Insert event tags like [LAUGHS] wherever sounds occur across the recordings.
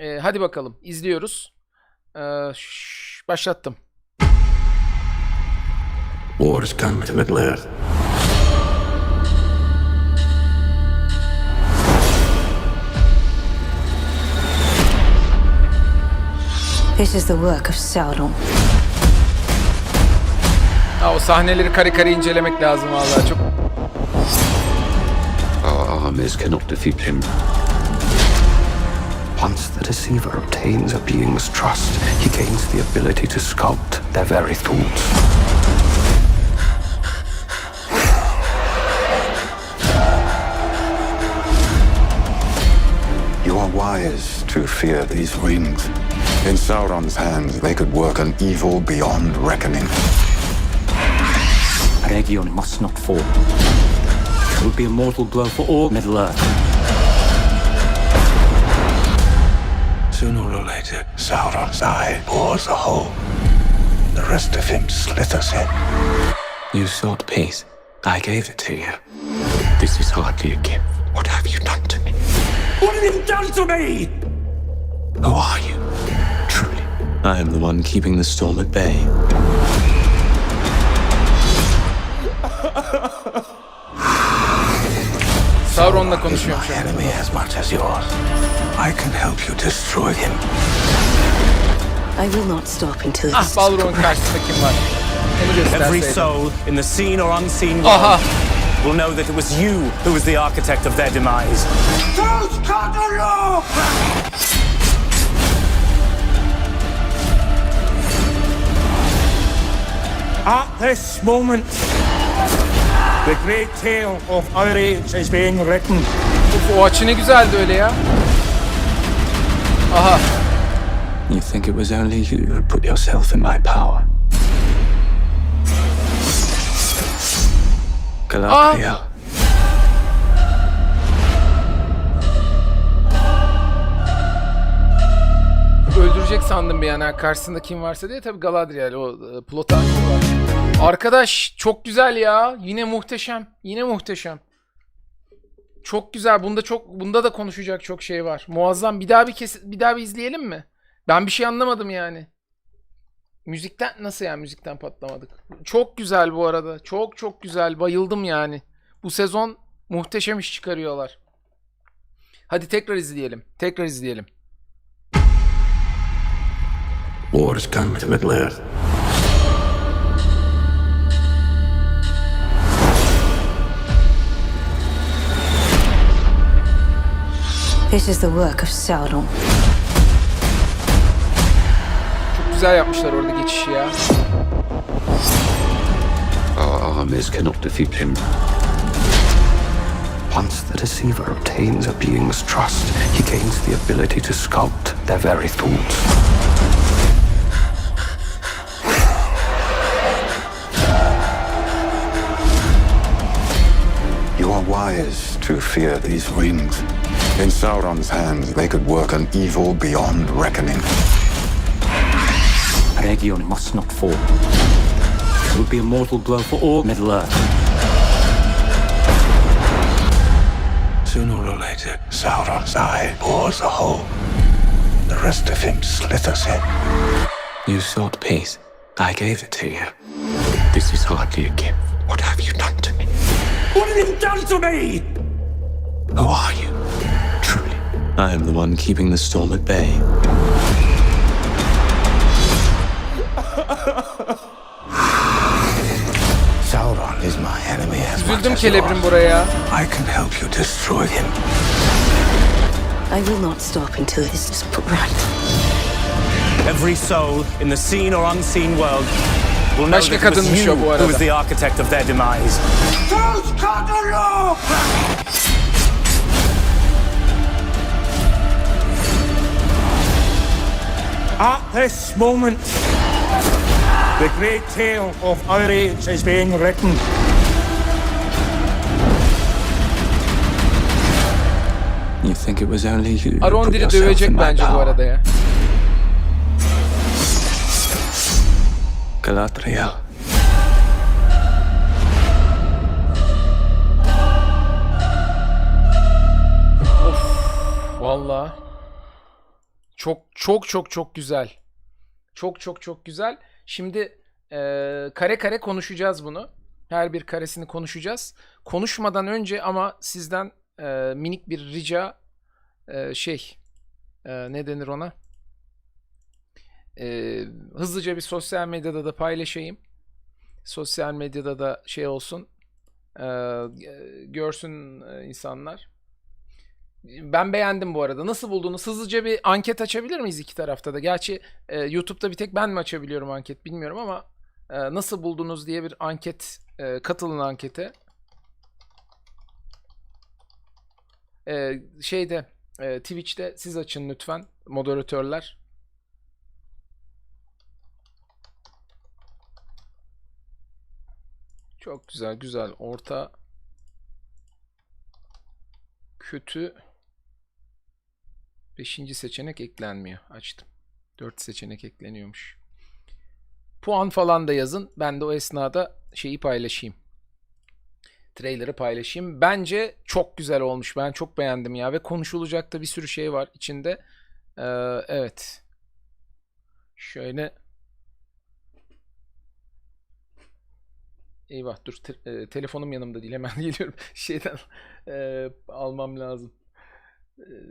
Ee, hadi bakalım izliyoruz. Ee, şş, başlattım. War has come to Middle Earth. This is the work of Sauron. Ha, o sahneleri kare kare incelemek lazım vallahi çok. Our armies cannot defeat him. Once the deceiver obtains a being's trust, he gains the ability to sculpt their very thoughts. You are wise to fear these rings. In Sauron's hands, they could work an evil beyond reckoning. Region must not fall. It would be a mortal blow for all Middle Sooner or later, Sauron's eye bores a hole. The rest of him slithers in. You sought peace. I gave it to you. This is hardly a gift. What have you done to me? What have you done to me? Who are you? Truly, I am the one keeping the storm at bay. [LAUGHS] Sauron'la konuşuyorum My şu an. enemy as much as yours. I can help you destroy him. I will not stop until Ah this is Balrog'un put karşısında kim var? Onu Every gösterseydim. soul in the seen or unseen world Aha! will know that it was you who was the architect of their demise. At this moment, the great tale of our age is being written. Uf, o açı ne güzeldi öyle ya. Aha. You think it was only you who put yourself in my power? Galadriel. Öldürecek sandım bir yana karşısında kim varsa diye tabii Galadriel o e, plot armor var. Arkadaş çok güzel ya. Yine muhteşem. Yine muhteşem. Çok güzel. Bunda çok bunda da konuşacak çok şey var. Muazzam. Bir daha bir kes bir daha bir izleyelim mi? Ben bir şey anlamadım yani. Müzikten nasıl yani müzikten patlamadık? Çok güzel bu arada. Çok çok güzel. Bayıldım yani. Bu sezon muhteşem iş çıkarıyorlar. Hadi tekrar izleyelim. Tekrar izleyelim. War has come to This is the work of Sauron. Çok güzel yapmışlar orada geçişi ya. Our armies cannot defeat him. Once the deceiver obtains a being's trust, he gains the ability to sculpt their very thoughts. You are wise to fear these rings. In Sauron's hands, they could work an evil beyond reckoning. Region must not fall. It would be a mortal blow for all Middle Earth. Sooner or later, Sauron's eye bores a hole. The rest of him slithers in. You sought peace. I gave it to you. This is hardly a gift. What have you done to me? What have you done to me? Who are you? Truly, I am the one keeping the storm at bay. Sauron is my enemy as much Üzüldüm as Kelebrim yours. buraya. I can help you destroy him. I will not stop until this is put right. Every soul in the seen or unseen world will know Başka that it was kadınmış you o bu who arada. was the architect of their demise. At this moment, the great tale of our age is being written. You think it was only you Arondir'i dövecek bence bu arada ya. Galadriel. Vallahi. Çok çok çok çok güzel. Çok çok çok güzel. Şimdi e, kare kare konuşacağız bunu. Her bir karesini konuşacağız. Konuşmadan önce ama sizden e, minik bir rica e, şey e, ne denir ona? E, hızlıca bir sosyal medyada da paylaşayım. Sosyal medyada da şey olsun. e, görsün e, insanlar. Ben beğendim bu arada. Nasıl buldunuz? Hızlıca bir anket açabilir miyiz iki tarafta da? Gerçi e, YouTube'da bir tek ben mi açabiliyorum anket bilmiyorum ama e, nasıl buldunuz diye bir anket e, katılın ankete. E, şeyde e, Twitch'te siz açın lütfen moderatörler. Çok güzel güzel orta kötü Beşinci seçenek eklenmiyor. Açtım. Dört seçenek ekleniyormuş. Puan falan da yazın. Ben de o esnada şeyi paylaşayım. Trailer'ı paylaşayım. Bence çok güzel olmuş. Ben çok beğendim ya. Ve konuşulacak da bir sürü şey var içinde. Ee, evet. Şöyle. Eyvah dur. te- e, telefonum yanımda değil. Hemen [LAUGHS] geliyorum. Şeyden e, almam lazım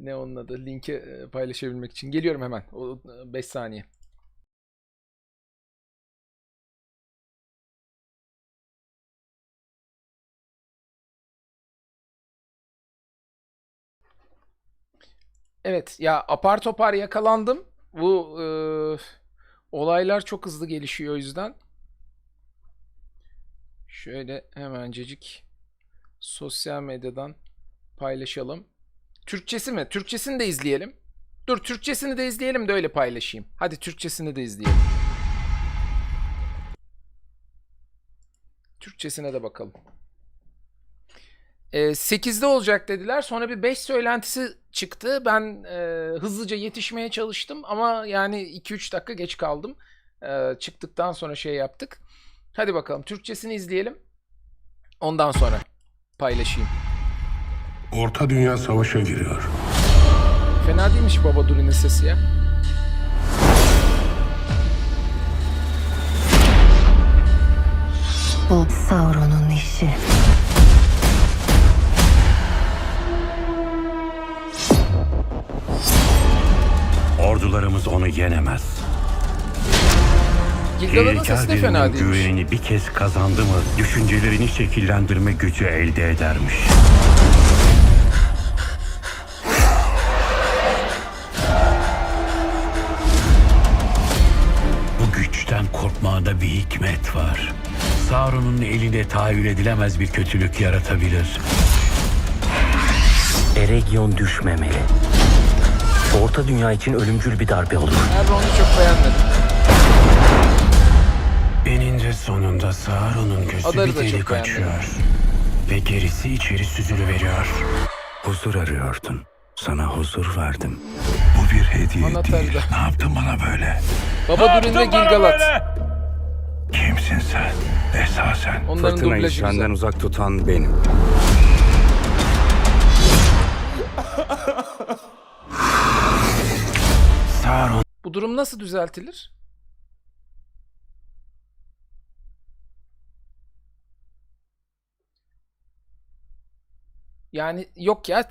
ne onun adı linki e, paylaşabilmek için geliyorum hemen o 5 saniye. Evet ya apar topar yakalandım. Bu e, olaylar çok hızlı gelişiyor o yüzden. Şöyle hemencecik sosyal medyadan paylaşalım. Türkçesi mi? Türkçesini de izleyelim. Dur Türkçesini de izleyelim de öyle paylaşayım. Hadi Türkçesini de izleyelim. Türkçesine de bakalım. Ee, 8'de olacak dediler. Sonra bir 5 söylentisi çıktı. Ben e, hızlıca yetişmeye çalıştım ama yani 2-3 dakika geç kaldım. Ee, çıktıktan sonra şey yaptık. Hadi bakalım Türkçesini izleyelim. Ondan sonra paylaşayım. Orta Dünya Savaş'a giriyor. Fena değilmiş Baba Duri'nin sesi ya. Bu Sauron'un işi. Ordularımız onu yenemez. Gilgal'ın sesi de fena birinin değilmiş. güvenini bir kez kazandı mı düşüncelerini şekillendirme gücü elde edermiş. Hikmet var. Sauron'un elinde tahayyül edilemez bir kötülük yaratabilir. Eregion düşmemeli. Orta Dünya için ölümcül bir darbe olur. Elrond'u çok beğenmedim. Eninde sonunda Sauron'un gözü bir da çok delik beğendim. açıyor. Ve gerisi içeri süzülüveriyor. Huzur arıyordun. Sana huzur verdim. Bu bir hediye Anahtarı değil. da. Ne yaptın bana böyle? Baba Durin ve Gilgalad. Kimsin sen? Esasen. Onların Fırtınayı dublajı senden güzel. uzak tutan benim. Sauron Bu durum nasıl düzeltilir? Yani yok ya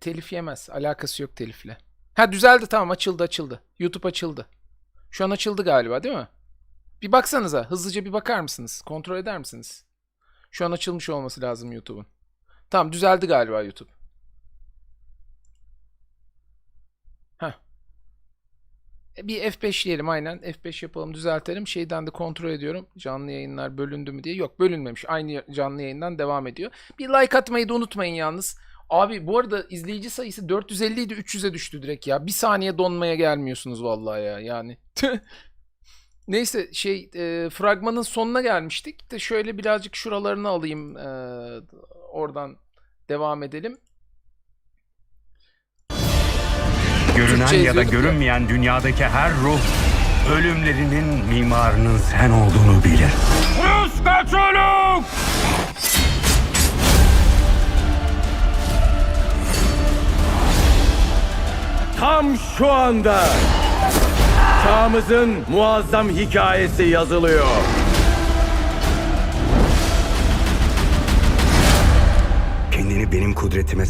telif yemez. Alakası yok telifle. Ha düzeldi tamam açıldı açıldı. YouTube açıldı. Şu an açıldı galiba değil mi? Bir baksanıza hızlıca bir bakar mısınız? Kontrol eder misiniz? Şu an açılmış olması lazım YouTube'un. Tamam düzeldi galiba YouTube. Heh. E, Bir F5'leyelim aynen. F5 yapalım düzeltelim. Şeyden de kontrol ediyorum. Canlı yayınlar bölündü mü diye. Yok bölünmemiş. Aynı canlı yayından devam ediyor. Bir like atmayı da unutmayın yalnız. Abi bu arada izleyici sayısı 450 idi 300'e düştü direkt ya. Bir saniye donmaya gelmiyorsunuz vallahi ya yani. Neyse şey e, fragmanın sonuna gelmiştik. De şöyle birazcık şuralarını alayım. e, oradan devam edelim. görünen Türkçe ya da izliyorduk ya. görünmeyen dünyadaki her ruh ölümlerinin mimarının sen olduğunu bilir. Muskaçoluk! tam şu anda çağımızın muazzam hikayesi yazılıyor. Kendini benim kudretime